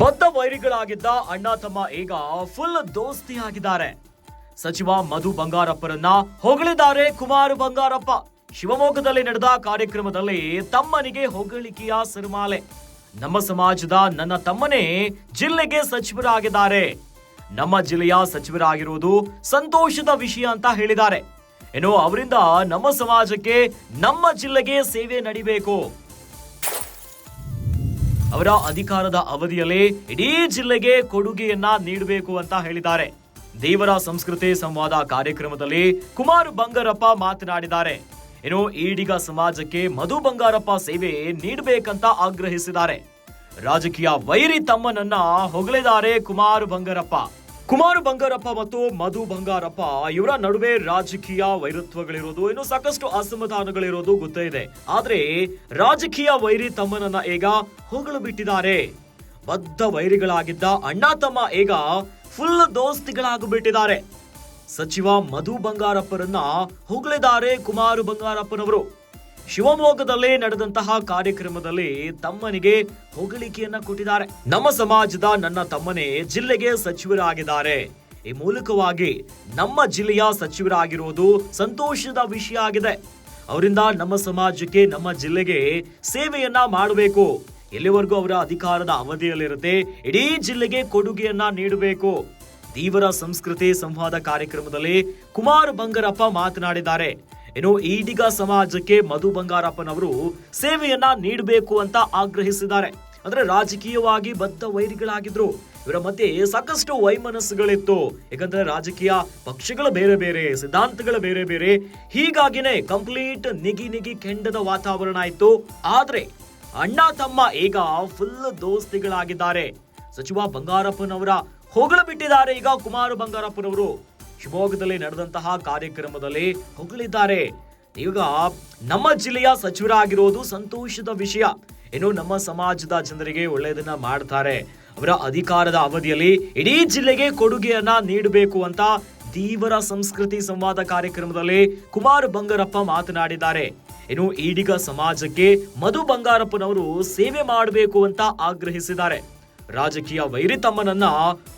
ಬದ್ಧ ವೈರಿಗಳಾಗಿದ್ದ ಅಣ್ಣ, ತಮ್ಮ ಈಗ ಫುಲ್ ದೋಸ್ತಿಯಾಗಿದ್ದಾರೆ. ಸಚಿವ ಮಧು ಬಂಗಾರಪ್ಪರನ್ನ ಹೊಗಳಿದ್ದಾರೆ ಕುಮಾರ್ ಬಂಗಾರಪ್ಪ. ಶಿವಮೊಗ್ಗದಲ್ಲಿ ನಡೆದ ಕಾರ್ಯಕ್ರಮದಲ್ಲಿ ತಮ್ಮನಿಗೆ ಹೊಗಳಿಕೆಯ ಸಿರಿಮಾಲೆ. ನಮ್ಮ ಸಮಾಜದ ನನ್ನ ತಮ್ಮನೇ ಜಿಲ್ಲೆಗೆ ಸಚಿವರಾಗಿದ್ದಾರೆ. ನಮ್ಮ ಜಿಲ್ಲೆಯ ಸಚಿವರಾಗಿರುವುದು ಸಂತೋಷದ ವಿಷಯ ಅಂತ ಹೇಳಿದ್ದಾರೆ. ಏನೋ ಅವರಿಂದ ನಮ್ಮ ಸಮಾಜಕ್ಕೆ ನಮ್ಮ ಜಿಲ್ಲೆಗೆ ಸೇವೆ ನಡಿಬೇಕು. ಅವರ ಅಧಿಕಾರದ ಅವಧಿಯಲ್ಲಿ ಇಡೀ ಜಿಲ್ಲೆಗೆ ಕೊಡುಗೆಯನ್ನ ನೀಡಬೇಕು ಅಂತ ಹೇಳಿದ್ದಾರೆ. ದೇವರ ಸಂಸ್ಕೃತಿ ಸಂವಾದ ಕಾರ್ಯಕ್ರಮದಲ್ಲಿ ಕುಮಾರ್ ಬಂಗಾರಪ್ಪ ಮಾತನಾಡಿದ್ದಾರೆ. ಇನ್ನು ಈಡಿಗ ಸಮಾಜಕ್ಕೆ ಮಧು ಬಂಗಾರಪ್ಪ ಸೇವೆ ನೀಡಬೇಕಂತ ಆಗ್ರಹಿಸಿದ್ದಾರೆ. ರಾಜಕೀಯ ವೈರಿ ತಮ್ಮನನ್ನ ಹೊಗಳಿದ್ದಾರೆ ಕುಮಾರ್ ಬಂಗಾರಪ್ಪ. ಕುಮಾರ್ ಬಂಗಾರಪ್ಪ ಮತ್ತು ಮಧು ಬಂಗಾರಪ್ಪ, ಇವರ ನಡುವೆ ರಾಜಕೀಯ ವೈರತ್ವಗಳಿರೋದು, ಇನ್ನು ಸಾಕಷ್ಟು ಅಸಮಾಧಾನಗಳಿರೋದು ಗೊತ್ತೇ ಇದೆ. ಆದ್ರೆ ರಾಜಕೀಯ ವೈರಿ ತಮ್ಮನನ್ನ ಈಗ ಹೊಗಳು ಬಿಟ್ಟಿದ್ದಾರೆ. ಬದ್ಧ ವೈರಿಗಳಾಗಿದ್ದ ಅಣ್ಣ ತಮ್ಮ ಈಗ ಫುಲ್ ದೋಸ್ತಿಗಳಾಗಿಬಿಟ್ಟಿದ್ದಾರೆ. ಸಚಿವ ಮಧು ಬಂಗಾರಪ್ಪರನ್ನ ಹೊಗಳಿದ್ದಾರೆ ಕುಮಾರ್ ಬಂಗಾರಪ್ಪನವರು. ಶಿವಮೊಗ್ಗದಲ್ಲಿ ನಡೆದಂತಹ ಕಾರ್ಯಕ್ರಮದಲ್ಲಿ ತಮ್ಮನಿಗೆ ಹೊಗಳಿಕೆಯನ್ನ ಕೊಟ್ಟಿದ್ದಾರೆ. ನಮ್ಮ ಸಮಾಜದ ನನ್ನ ತಮ್ಮನೇ ಜಿಲ್ಲೆಗೆ ಸಚಿವರಾಗಿದ್ದಾರೆ. ಈ ಮೂಲಕವಾಗಿ ನಮ್ಮ ಜಿಲ್ಲೆಯ ಸಚಿವರಾಗಿರುವುದು ಸಂತೋಷದ ವಿಷಯ ಆಗಿದೆ. ಅವರಿಂದ ನಮ್ಮ ಸಮಾಜಕ್ಕೆ, ನಮ್ಮ ಜಿಲ್ಲೆಗೆ ಸೇವೆಯನ್ನ ಮಾಡಬೇಕು. ಎಲ್ಲಿವರೆಗೂ ಅವರ ಅಧಿಕಾರದ ಅವಧಿಯಲ್ಲಿರುತ್ತೆ, ಇಡೀ ಜಿಲ್ಲೆಗೆ ಕೊಡುಗೆಯನ್ನ ನೀಡಬೇಕು. ದೀವರ ಸಂಸ್ಕೃತಿ ಸಂವಾದ ಕಾರ್ಯಕ್ರಮದಲ್ಲಿ ಕುಮಾರ್ ಬಂಗರಪ್ಪ ಮಾತನಾಡಿದ್ದಾರೆ. ಇನ್ನು ಈಡಿಗ ಸಮಾಜಕ್ಕೆ ಮಧು ಬಂಗಾರಪ್ಪನವರು ಸೇವೆಯನ್ನ ನೀಡಬೇಕು ಅಂತ ಆಗ್ರಹಿಸಿದ್ದಾರೆ. ಅಂದ್ರೆ ರಾಜಕೀಯವಾಗಿ ಬದ್ಧ ವೈರಿಗಳಾಗಿದ್ರು. ಇವರ ಮಧ್ಯೆ ಸಾಕಷ್ಟು ವೈಮನಸ್ಸುಗಳಿತ್ತು. ಯಾಕಂದ್ರೆ ರಾಜಕೀಯ ಪಕ್ಷಗಳು ಬೇರೆ ಬೇರೆ, ಸಿದ್ಧಾಂತಗಳು ಬೇರೆ ಬೇರೆ. ಹೀಗಾಗಿನೇ ಕಂಪ್ಲೀಟ್ ನಿಗಿ ನಿಗಿ ಕೆಂಡದ ವಾತಾವರಣ ಇತ್ತು. ಆದ್ರೆ ಅಣ್ಣ ತಮ್ಮ ಈಗ ಫುಲ್ ದೋಸ್ತಿಗಳಾಗಿದ್ದಾರೆ. ಸಚಿವ ಬಂಗಾರಪ್ಪನವರ ಹೊಗಳ ಬಿಟ್ಟಿದ್ದಾರೆ ಈಗ ಕುಮಾರ ಬಂಗಾರಪ್ಪನವರು. ಶಿವಮೊಗ್ಗದಲ್ಲಿ ನಡೆದಂತಹ ಕಾರ್ಯಕ್ರಮದಲ್ಲಿ ಹೊಗಳಿದ್ದಾರೆ. ಈಗ ನಮ್ಮ ಜಿಲ್ಲೆಯ ಸಚಿವರಾಗಿರೋದು ಸಂತೋಷದ ವಿಷಯ. ಇನ್ನು ನಮ್ಮ ಸಮಾಜದ ಜನರಿಗೆ ಒಳ್ಳೆಯದನ್ನ ಮಾಡ್ತಾರೆ. ಅವರ ಅಧಿಕಾರದ ಅವಧಿಯಲ್ಲಿ ಇಡೀ ಜಿಲ್ಲೆಗೆ ಕೊಡುಗೆಯನ್ನ ನೀಡಬೇಕು ಅಂತ ತೀವ್ರ ಸಂಸ್ಕೃತಿ ಸಂವಾದ ಕಾರ್ಯಕ್ರಮದಲ್ಲಿ ಕುಮಾರ್ ಬಂಗಾರಪ್ಪ ಮಾತನಾಡಿದ್ದಾರೆ. ಇನ್ನು ಈಡಿಗ ಸಮಾಜಕ್ಕೆ ಮಧು ಬಂಗಾರಪ್ಪನವರು ಸೇವೆ ಮಾಡಬೇಕು ಅಂತ ಆಗ್ರಹಿಸಿದ್ದಾರೆ. ರಾಜಕೀಯ ವೈರಿ ತಮ್ಮನನ್ನ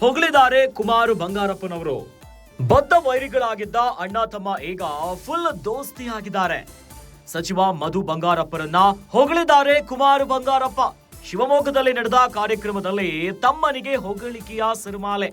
ಹೊಗಳಿದ್ದಾರೆ ಕುಮಾರ್ ಬಂಗಾರಪ್ಪನವರು. ಬದ್ಧ ವೈರಿಗಳಾಗಿದ್ದ ಅಣ್ಣ, ತಮ್ಮ ಈಗ ಫುಲ್ ದೋಸ್ತಿಯಾಗಿದ್ದಾರೆ. ಸಚಿವ ಮಧು ಬಂಗಾರಪ್ಪರನ್ನ ಹೊಗಳಿದ್ದಾರೆ ಕುಮಾರ್ ಬಂಗಾರಪ್ಪ. ಶಿವಮೊಗ್ಗದಲ್ಲಿ ನಡೆದ ಕಾರ್ಯಕ್ರಮದಲ್ಲಿ ತಮ್ಮನಿಗೆ ಹೊಗಳಿಕೆಯ ಸರಮಾಲೆ.